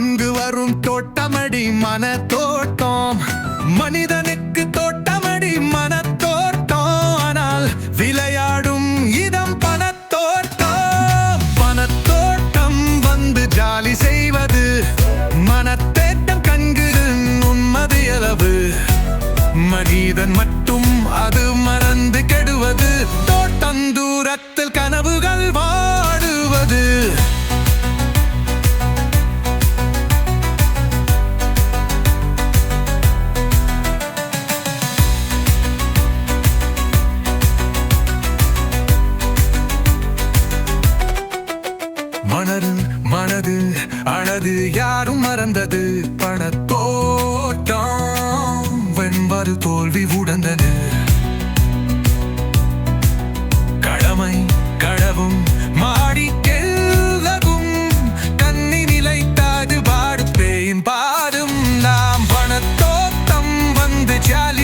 நன்கு வரும் தோட்டமடி மன தோட்டம் மனிதன் அழகு யாரும் மறந்தது. பணத்தோட்டம் வெண்பது தோல்வி உடந்தது. கடமை கடவும் மாடி கண்ணி நிலைத்தாது பாடு பேயின் பாடும். நாம் பணத்தோட்டம் வந்து ஜாலி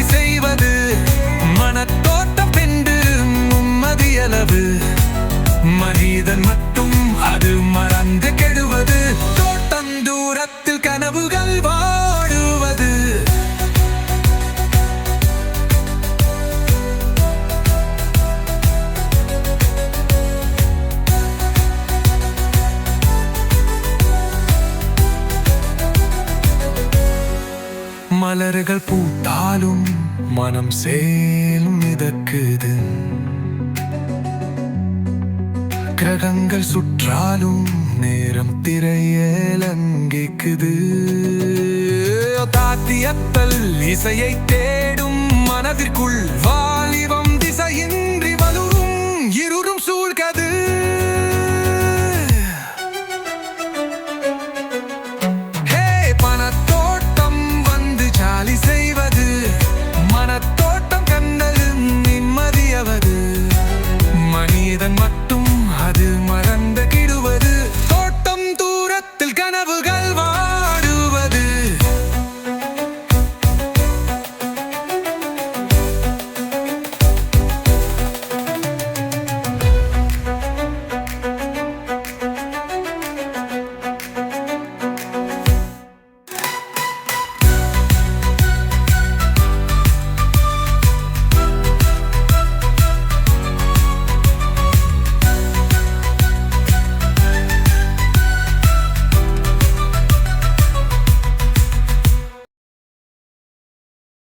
மலர்கள் பூத்தாலும் மனம் சேலும் மிதக்குது. கிரகங்கள் சுற்றாலும் நேரம் திரையலங்கிக்குது தாத்தியத்தல் இசையை தேடும் மனதிற்குள் வா